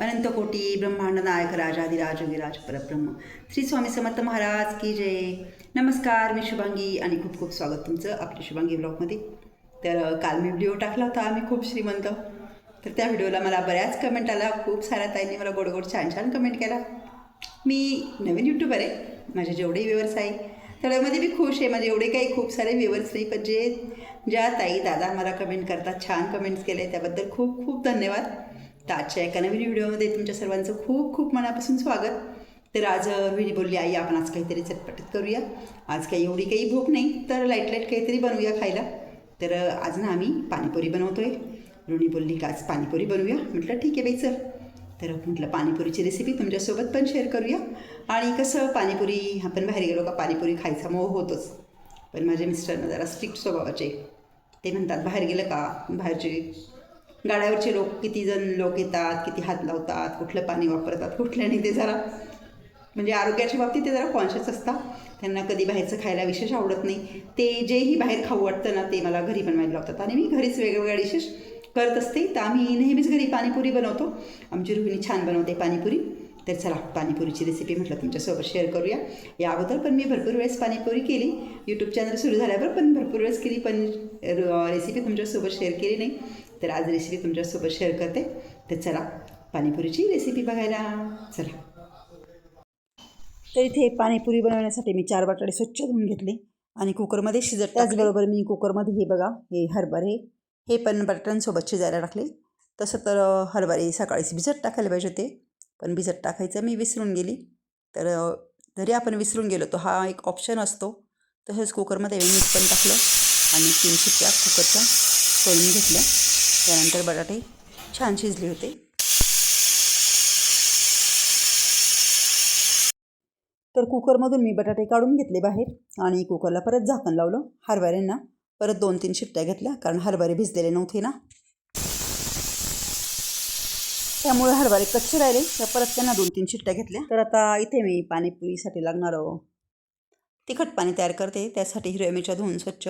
अनंतकोटी ब्रह्मांड नायक राजाधिराज विराज परब्रह्म श्री स्वामी समर्थ महाराज की जय. नमस्कार मी शुभांगी आणि खूप खूप स्वागत तुमचं आपल्या शुभांगी ब्लॉगमध्ये. तर काल मी व्हिडिओ टाकला होता आम्ही खूप श्रीमंत. तर त्या व्हिडिओला मला बऱ्याच कमेंट आला खूप साऱ्या ताईंनी मला गोड गोड छान छान कमेंट केला. मी नवीन यूट्यूबर आहे. माझे जेवढे व्ह्युअर्स आहे. त्यामध्ये मी खुश आहे. माझे एवढे काही खूप सारे व्ह्युअर्स नाही पण जे ज्या ताई दादा मला कमेंट करतात छान कमेंट्स केले त्याबद्दल खूप खूप धन्यवाद. तर आजच्या एका नवीन व्हिडिओमध्ये तुमच्या सर्वांचं खूप खूप मनापासून स्वागत. तर आज रोहिणी बोलली आई आपण आज काहीतरी चटपटीत करूया. आज काही एवढी काही भूक नाही तर लाइट लाइट काहीतरी बनवूया खायला. तर आज ना आम्ही पाणीपुरी बनवतो आहे रोहिणी बोलली का आज पाणीपुरी बनवूया. म्हटलं ठीक आहे बाई चल. तर म्हटलं पाणीपुरीची रेसिपी तुमच्यासोबत पण शेअर करूया. आणि कसं पाणीपुरी आपण बाहेर गेलो का पाणीपुरी खायचा मोह होतोच. पण माझे मिस्टरनं जरा स्ट्रिक्ट स्वभावाचे ते म्हणतात बाहेर गेलं का? बाहेरचे गाड्यावरचे लोक किती जण लोक येतात किती हात लावतात कुठलं पाणी वापरतात कुठल्याने ते जरा म्हणजे आरोग्याच्या बाबतीत ते जरा कॉन्शियस असतात. त्यांना कधी बाहेरचं खायला विशेष आवडत नाही. ते जेही बाहेर खाऊ वाटतं ना ते मला घरी बनवायला लावतात. आणि मी घरीच वेगवेगळ्या डिशेस करत असते. तर आम्ही नेहमीच घरी पाणीपुरी बनवतो. आमची रोहिणी छान बनवते पाणीपुरी. तर चला पाणीपुरीची रेसिपी म्हटलं तुमच्यासोबत शेअर करूया. या अगोदर पण मी भरपूर वेळेस पाणीपुरी केली. यूट्यूब चॅनल सुरू झाल्यावर पण भरपूर वेळेस केली पण रेसिपी तुमच्यासोबत शेअर केली नाही. तर आज रेसिपी तुमच्यासोबत शेअर करते. तर चला पाणीपुरीची रेसिपी बघायला चला. तर इथे पाणीपुरी बनवण्यासाठी मी चार बटाटे स्वच्छ धुवून घेतले आणि कुकरमध्ये शिजत त्याचबरोबर मी कुकरमध्ये हे बघा हे हरभरे हे पण बटाट्यांसोबत शिजायला टाकले. तसं तर हरभरे सकाळीच भिजत टाकायला पाहिजे होते. पण भिजत टाकायचं मी विसरून गेली. तर जरी आपण विसरून गेलो तो हा एक ऑप्शन असतो. तसंच कुकरमध्ये मी मीठ पण टाकलं आणि तीन शिट्ट्या कुकरच्या करून घेतल्या. त्यानंतर बटाटे छान शिजले होते. तर कुकरमधून मी बटाटे काढून घेतले बाहेर आणि कुकरला परत झाकण लावलं. हरभऱ्यांना परत दोन तीन शिट्ट्या घेतल्या कारण हरभरे भिजलेले नव्हते ना. त्यामुळे हरभरे कच्चे राहिले तर परत त्यांना दोन तीन शिट्ट्या घेतल्या. तर आता इथे मी पाणीपुरीसाठी लागणार तिखट पाणी तयार करते त्यासाठी हिरव्या मिरच्या धुवून स्वच्छ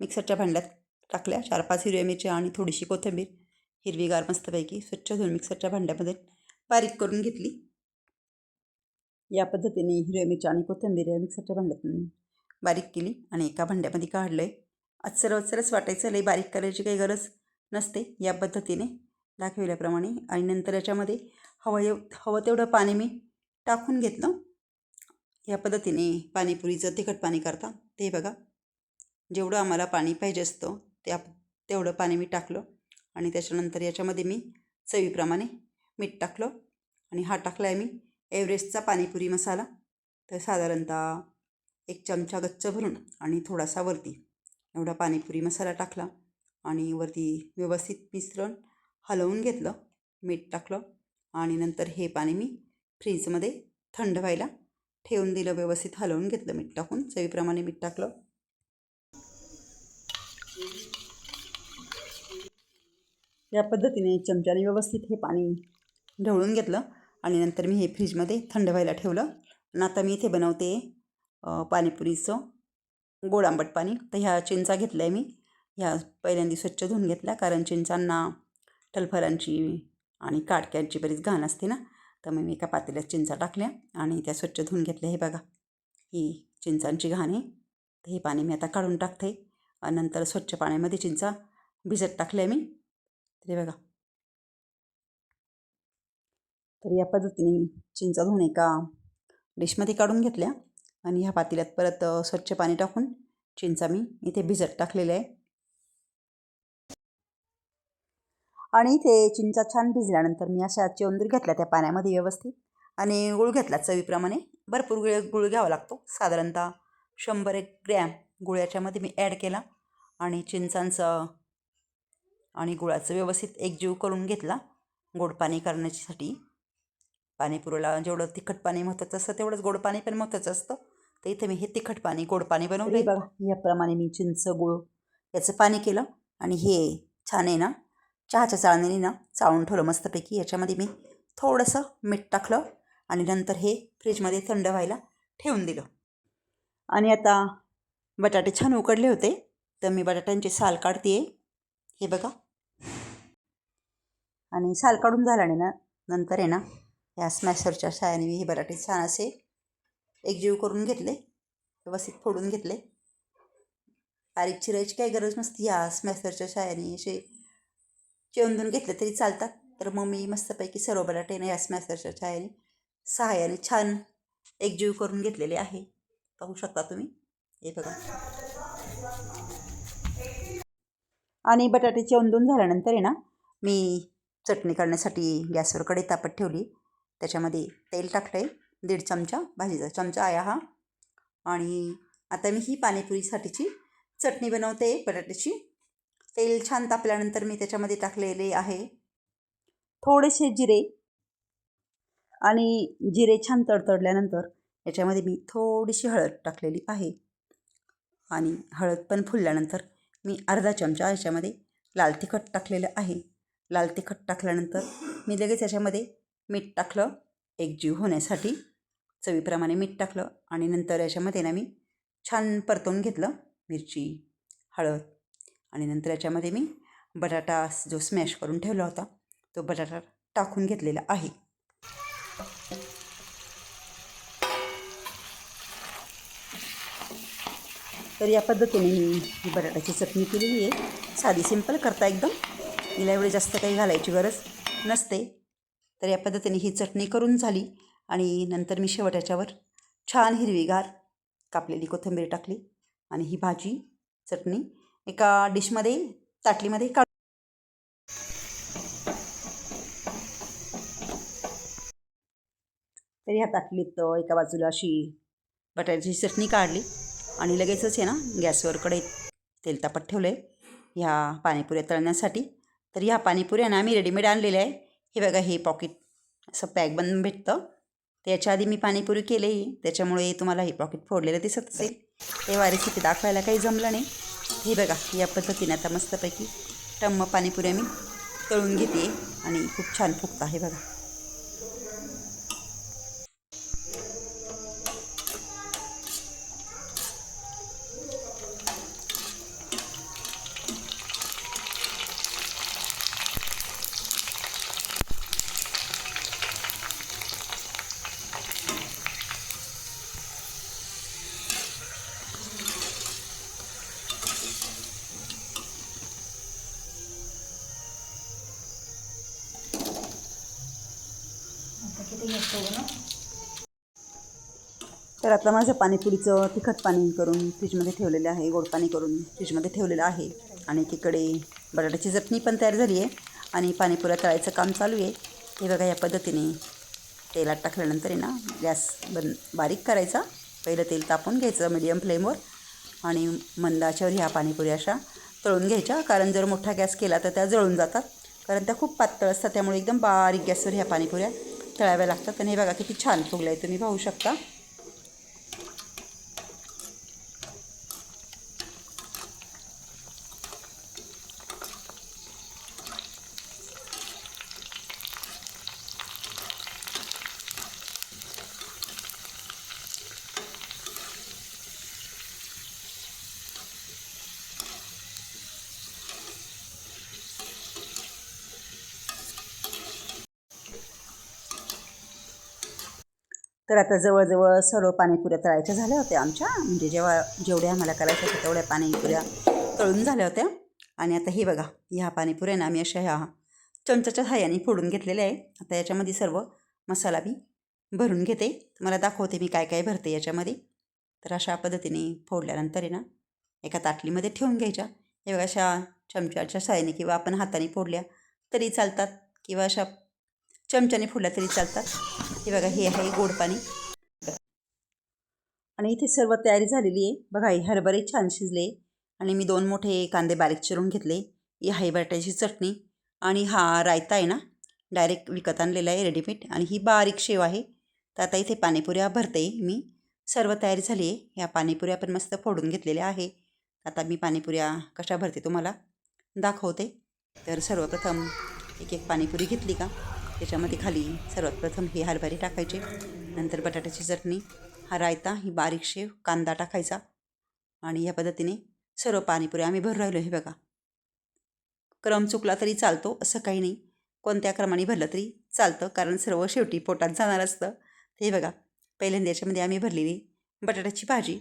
मिक्सरच्या भांड्यात टाकल्या. चार पाच हिरव्या मिरच्या आणि थोडीशी कोथिंबीर. हिरवीगार मस्तपैकी स्वच्छ धुवून मिक्सरच्या भांड्यामध्ये बारीक करून घेतली. या पद्धतीने हिरव्या मिरच्या आणि कोथिंबीर या मिक्सरच्या भांड्यातून बारीक केली आणि एका भांड्यामध्ये काढलं आहे अचर अचरच वाटायचं लई बारीक करायची काही गरज नसते. या पद्धतीने दाखविल्याप्रमाणे आणि नंतर याच्यामध्ये हवं हवं तेवढं पाणी मी टाकून घेतलं. या पद्धतीने पाणीपुरीचं तिखट पाणी करता. ते बघा जेवढं आम्हाला पाणी पाहिजे असतं त्या तेवढं पाणी मी टाकलं आणि त्याच्यानंतर याच्यामध्ये मी चवीप्रमाणे मीठ टाकलं आणि हा टाकला आहे मी एव्हरेस्टचा पाणीपुरी मसाला. तर साधारणतः एक चमचा गच्च भरून आणि थोडासा वरती एवढा पाणीपुरी मसाला टाकला आणि वरती व्यवस्थित मिश्रण हलवून घेतलं मीठ टाकलं आणि नंतर हे पाणी मी फ्रीजमध्ये थंड व्हायला ठेवून दिलं व्यवस्थित हलवून घेतलं मीठ टाकून चवीप्रमाणे मीठ टाकलं. या पद्धतीने चमच्याने व्यवस्थित हे पाणी ढवळून घेतलं आणि नंतर मी हे फ्रीजमध्ये थंड व्हायला ठेवलं. आणि आता मी इथे बनवते पाणीपुरीचं गोड आंबट पाणी. तर ह्या चिंचा घेतल्या आहे मी. ह्या पहिल्यांदा स्वच्छ धुवून घेतल्या कारण चिंचांना टलफरांची आणि काटक्यांची बरीच घाण असते ना. तर मग मी एका पातेल्यात चिंचा टाकल्या आणि त्या स्वच्छ धुवून घेतल्या. हे बघा ही चिंचांची घाण आहे. तर हे पाणी मी आता काढून टाकते. आणि नंतर स्वच्छ पाण्यामध्ये चिंचा भिजत टाकल्या मी. हे बघा तर या पद्धतीने चिंचा धुवून एका डिशमध्ये काढून घेतल्या आणि ह्या पातेल्यात परत स्वच्छ पाणी टाकून चिंचा मी इथे भिजत टाकलेलं आहे. आणि इथे चिंचा छान भिजल्यानंतर मी अशा चेंदूर घेतल्या त्या पाण्यामध्ये व्यवस्थित आणि गुळ घेतला चवीप्रमाणे. भरपूर गुळ गुळ घ्यावा लागतो. साधारणतः शंभर एक ग्रॅम गुळ याच्यामध्ये मी ॲड केला आणि चिंचांचं आणि गुळाचं व्यवस्थित एकजीव करून घेतला गोड पाणी करण्यासाठी. पाणीपुरीला जेवढं तिखट पाणी महत्त्वाचं असतं तेवढंच गोड पाणी पण महत्त्वाचं असतं. तर इथे मी हे तिखट पाणी गोड पाणी बनवलं बघा. याप्रमाणे मी चिंच गुळ याचं पाणी केलं आणि हे छान आहे ना चहाच्या चाळणीने ना चाळून ठेवलं मस्तपैकी. याच्यामध्ये मी थोडंसं मीठ टाकलं आणि नंतर हे फ्रीजमध्ये थंड व्हायला ठेवून दिलं. आणि आता बटाटे छान उकडले होते तर मी बटाट्यांची साल काढते हे बघा. आणि साल काढून झाल्याने ना नंतर आहे ना ह्या स्मॅशरच्या साहाय्याने मी हे बटाटे छान असे एकजीव करून घेतले व्यवस्थित फोडून घेतले. बारीक चिरायची काही गरज नसती ह्या स्मॅशरच्या साहाय्याने असे चिवंदून घेतले तरी चालतात. तर मग मी मस्तपैकी सर्व बटाटे ना या स्मॅशरच्या साहाय्याने सहाय्याने छान एकजीव करून घेतलेले आहे. पाहू शकता तुम्ही. हे बघा. आणि बटाटे चिवंदून झाल्यानंतर आहे ना मी चटणी करण्यासाठी गॅसवर कढई तापत ठेवली. त्याच्यामध्ये तेल टाकलं आहे दीड चमचा भाजीचा चमचा आहे हा. आणि आता मी ही पाणीपुरीसाठीची चटणी बनवते बटाट्याची. तेल छान तापल्यानंतर मी त्याच्यामध्ये टाकलेले आहे. थोडेसे जिरे आणि जिरे छान तडतडल्यानंतर याच्यामध्ये मी थोडीशी हळद टाकलेली आहे. आणि हळद पण फुलल्यानंतर मी अर्धा चमचा याच्यामध्ये लाल तिखट टाकलेलं आहे. लाल तिखट टाकल्यानंतर मी लगेच याच्यामध्ये मीठ टाकलं. एक जीव होण्यासाठी चवीप्रमाणे मीठ टाकलं आणि नंतर याच्यामध्ये ना मी छान परतवून घेतलं मिरची हळद आणि नंतर याच्यामध्ये मी बटाटा जो स्मॅश करून ठेवला होता तो बटाटा टाकून घेतलेला आहे. तर या पद्धतीने मी बटाट्याची चटणी केलेली आहे. साधी सिंपल करता एकदम हिला एवढी जास्त काही घालायची गरज नसते. तर या पद्धतीने ही चटणी करून झाली आणि नंतर मी शेवट याच्यावर छान हिरवीगार कापलेली कोथिंबीर टाकली आणि ही भाजी चटणी एका डिशमध्ये ताटलीमध्ये काढ तर ह्या ताटलीत एका बाजूला अशी बटाट्याची चटणी काढली आणि लगेचच आहे ना गॅसवर कढईत तेल तापत ठेवलं आहे ह्या पाणीपुऱ्या तळण्यासाठी तर ह्या पाणीपुऱ्या ना आम्ही रेडीमेड आणलेल्या आहे. हे बघा हे पॉकेट असं पॅक बनवून भेटतं. त्याच्या आधी मी पाणीपुरी केले. त्याच्यामुळे तुम्हाला हे पॉकेट फोडलेलं दिसत असेल. तेव्हा रेसिपी दाखवायला काही जमलं नाही. हे बघा या पद्धतीने आता मस्तपैकी टम्म पाणीपुऱ्या मी तळून घेते. आणि खूप छान फुगतं आहे बघा. तर आता माझं पाणीपुरीचं तिखट पाणी करून फ्रीजमध्ये ठेवलेलं आहे गोड पाणी करून फ्रीजमध्ये ठेवलेलं आहे. आणि तिकडे बटाट्याची चटणी पण तयार झाली आहे आणि पाणीपुऱ्या तळायचं काम चालू आहे. हे बघा या पद्धतीने तेलात टाकल्यानंतर आहे ना गॅस बंद बारीक करायचा. पहिलं तेल तापून घ्यायचं मिडियम फ्लेमवर आणि मंदाच्यावर ह्या पाणीपुऱ्या अशा तळून घ्यायच्या. कारण जर मोठा गॅस केला तर त्या जळून जातात. कारण त्या खूप पातळ असतात त्यामुळे एकदम बारीक गॅसवर ह्या पाणीपुऱ्या तळाव्या लागतात. आणि हे बघा किती छान फुगलं आहे तुम्ही पाहू शकता. तर आता जवळजवळ सर्व पाणीपुऱ्या तळायच्या झाल्या होत्या आमच्या. म्हणजे जेव्हा जेवढ्या आम्हाला करायच्या होत्या तेवढ्या पाणीपुऱ्या तळून झाल्या होत्या. आणि आता हे बघा ह्या पाणीपुऱ्या ना आम्ही अशा ह्या चमच्याच्या हायाने फोडून घेतलेल्या आहे. आता याच्यामध्ये सर्व मसाला मी भरून घेते. तुम्हाला दाखवते मी काय काय भरते याच्यामध्ये. तर अशा पद्धतीने फोडल्यानंतर आहे ना एका ताटलीमध्ये ठेवून घ्यायच्या. हे बघा अशा चमच्याच्या साहाय्याने किंवा आपण हाताने फोडल्या तरी चालतात. किंवा अशा चमच्याने फुलं तरी चालतात. हे बघा हे आहे गोड पाणी. आणि इथे सर्व तयारी झालेली आहे. बघा हे हरभरे छान शिजले. आणि मी दोन मोठे कांदे बारीक चिरून घेतले. ही आहे बटाट्याची चटणी. आणि हा रायता आहे ना डायरेक्ट विकत आणलेला आहे रेडीमेड. आणि ही बारीक शेव आहे. तर आता इथे पाणीपुऱ्या भरते मी. सर्व तयारी झाली आहे. ह्या पाणीपुऱ्या पण मस्त फोडून घेतलेल्या आहे. आता मी पाणीपुऱ्या कशा भरते तुम्हाला दाखवते. तर सर्वप्रथम एक एक पाणीपुरी घेतली का? त्याच्यामध्ये खाली सर्वात प्रथम हे हरभरे टाकायचे नंतर बटाट्याची चटणी हा रायता ही बारीक शेव कांदा टाकायचा आणि या पद्धतीने सर्व पाणीपुरी आम्ही भरू राहिलो हे बघा. क्रम चुकला तरी चालतो असं काही नाही. कोणत्या क्रमाने भरलं तरी चालतं कारण सर्व शेवटी पोटात जाणार असतं. ते बघा पहिल्यांदा याच्यामध्ये आम्ही भरलेली बटाट्याची भाजी.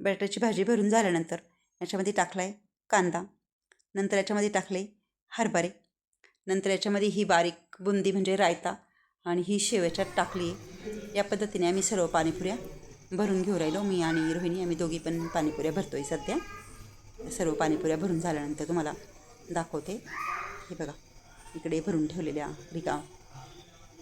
बटाट्याची भाजी भरून झाल्यानंतर याच्यामध्ये टाकला आहे कांदा नंतर याच्यामध्ये टाकले हरभरे. नंतर याच्यामध्ये ही बारीक बुंदी म्हणजे रायता आणि ही शेव याच्यात टाकली. या पद्धतीने आम्ही सर्व पाणीपुऱ्या भरून घेऊ राहिलो. मी आणि रोहिणी आम्ही दोघी पण पाणीपुऱ्या भरतो आहे सध्या. सर्व पाणीपुऱ्या भरून झाल्यानंतर तुम्हाला दाखवते. हे बघा इकडे भरून ठेवलेल्या रिका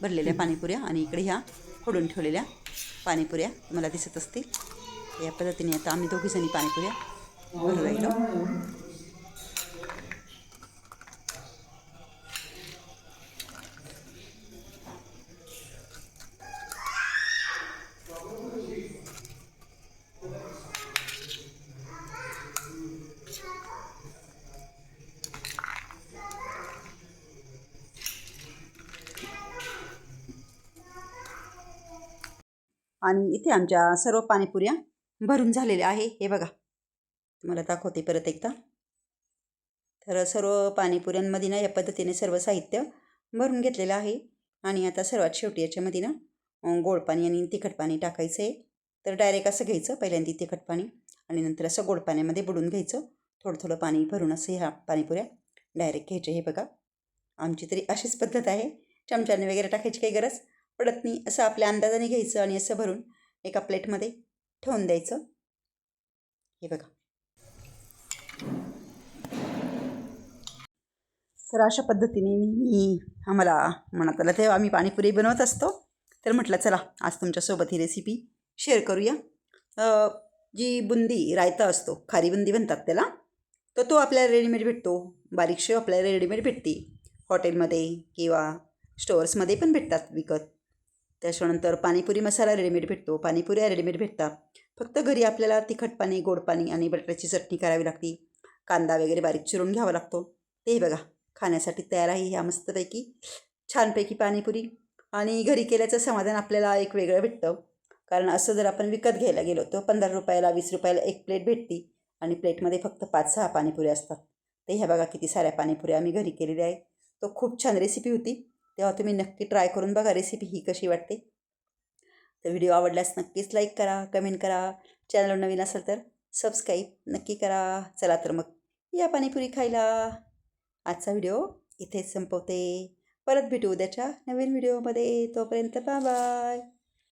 भरलेल्या पाणीपुऱ्या आणि इकडे ह्या फोडून ठेवलेल्या पाणीपुऱ्या तुम्हाला दिसत असतील. या पद्धतीने आता आम्ही दोघीजणी पाणीपुऱ्या भरू राहिलो. आणि इथे आमच्या सर्व पाणीपुऱ्या भरून झालेल्या आहे. हे बघा. तुम्हाला दाखवते परत एकदा. तर सर्व पाणीपुऱ्यांमध्ये ना या पद्धतीने सर्व साहित्य भरून घेतलेलं आहे. आणि आता सर्वात शेवटी याच्यामध्ये ना गोड पाणी आणि तिखट पाणी टाकायचं आहे. तर डायरेक्ट असं घ्यायचं पहिल्यांदा तिखट पाणी आणि नंतर असं गोड पाण्यामध्ये बुडून घ्यायचं. थोडं थोडं पाणी भरून असं ह्या पाणीपुऱ्या डायरेक्ट घ्यायचे हे बघा. आमची तरी अशीच पद्धत आहे. चमच्याने वगैरे टाकायची काही गरज पडत नाही असं आपल्या अंदाजाने घ्यायचं आणि असं भरून एका प्लेटमध्ये ठेवून द्यायचं. हे बघा. तर अशा पद्धतीने मी आम्हाला म्हणत आलं तेव्हा आम्ही पाणीपुरी बनवत असतो. तर म्हटलं चला आज तुमच्यासोबत ही रेसिपी शेअर करूया. जी बुंदी रायता असतो खारी बुंदी म्हणतात त्याला तर तो आपल्याला रेडीमेड भेटतो. बारीकशी आपल्याला रेडीमेड भेटते. हॉटेलमध्ये किंवा स्टोअर्समध्ये पण भेटतात विकत. त्याच्यानंतर पाणीपुरी मसाला रेडीमेड भेटतो. पाणीपुऱ्या रेडीमेड भेटतात. फक्त घरी आपल्याला तिखट पाणी गोड पाणी आणि बटाट्याची चटणी करावी लागती. कांदा वगैरे बारीक चिरून घ्यावा लागतो. ते बघा खाण्यासाठी तयार आहे ह्या मस्तपैकी. छानपैकी पाणीपुरी. आणि घरी केल्याचं समाधान आपल्याला एक वेगळं भेटतं. कारण असं जर आपण विकत घ्यायला गेलो तर पंधरा रुपयाला वीस रुपयाला एक प्लेट भेटते. आणि प्लेटमध्ये फक्त पाच सहा पाणीपुऱ्या असतात. ते ह्या बघा किती साऱ्या पाणीपुऱ्या आम्ही घरी केलेल्या आहे. तो खूप छान रेसिपी होती. तेव्हा तुम्ही नक्की ट्राय करून बघा रेसिपी ही कशी वाटते. तर व्हिडिओ आवडल्यास नक्कीच लाईक करा कमेंट करा. चॅनलवर नवीन असेल तर सबस्क्राईब नक्की करा. चला तर मग या पाणीपुरी खायला. आजचा व्हिडिओ इथेच संपवते. परत भेटू उद्याच्या नवीन व्हिडिओमध्ये तोपर्यंत बाय बाय